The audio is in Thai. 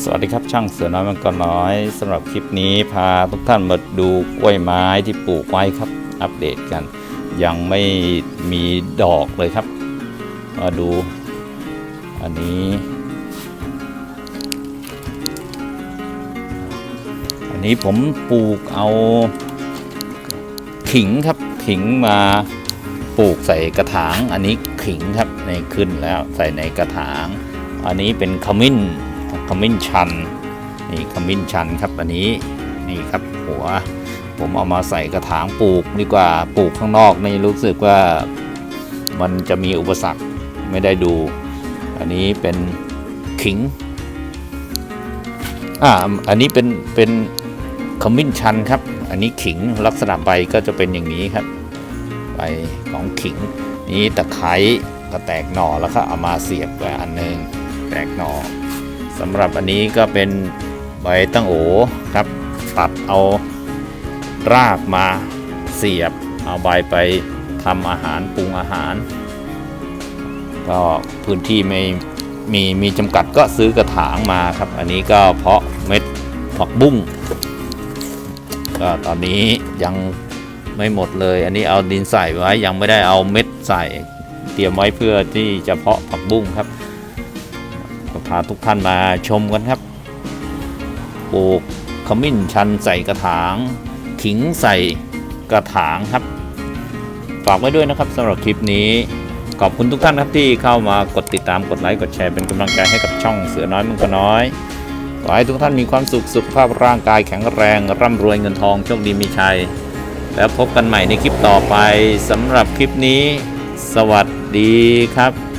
สวัสดีครับช่างเสือน้อยมังกรน้อยสำหรับคลิปนี้พาทุกท่านมาดูกล้วยไม้ที่ปลูกไว้ครับ อัปเดตกัน ยังไม่มีดอกเลยครับ มาดู อันนี้ อันนี้ผมปลูกเอาขิงครับขิงมาปลูกใส่กระถาง อันนี้ขิงครับในขึ้นแล้วใส่ในกระถาง อันนี้เป็นขมิ้น มิ้นชันนี่ขมิ้นชันครับอันนี้นี่ครับหัวผมเอามาใส่กระถางปลูกดีกว่าปลูกข้างนอกนี่รู้สึกว่ามันจะมีอุปสรรคไม่ได้ดู อันนี้เป็นขิงอ่าอันนี้เป็นเป็นขมิ้นชันครับ อันนี้ขิงลักษณะใบก็จะเป็นอย่างนี้ครับใบของขิง นี่ตะไคร้ก็แตกหน่อแล้วก็เอามาเสียบไว้อันหนึงแตกหน่อ สำหรับอันนี้ก็เป็นใบตั้งโอครับ ตัดเอารากมาเสียบ เอาใบไปทำอาหารปรุงอาหาร ก็พื้นที่ไม่มีมีจำกัดก็ซื้อกระถางมาครับ อันนี้ก็เพาะเม็ดผักบุ้งก็ตอนนี้ยังไม่หมดเลย อันนี้เอาดินใส่ไว้ยังไม่ได้เอาเม็ดใส่ เตรียมไว้เพื่อที่จะเพาะผักบุ้งครับ พาทุกท่านมาชมกันครับปลูกขมิ้นชันใส่กระถาง ขิงใส่กระถางครับ ฝากไว้ด้วยนะครับสำหรับคลิปนี้ ขอบคุณทุกท่านครับที่เข้ามากดติดตามกดไลค์กดแชร์เป็นกำลังใจให้กับช่องเสือน้อยมังกรน้อยขอให้ทุกท่านมีความสุขสุขภาพร่างกายแข็งแรง ร่ำรวยเงินทองโชคดีมีชัย แล้วพบกันใหม่ในคลิปต่อไปสำหรับคลิปนี้ สวัสดีครับ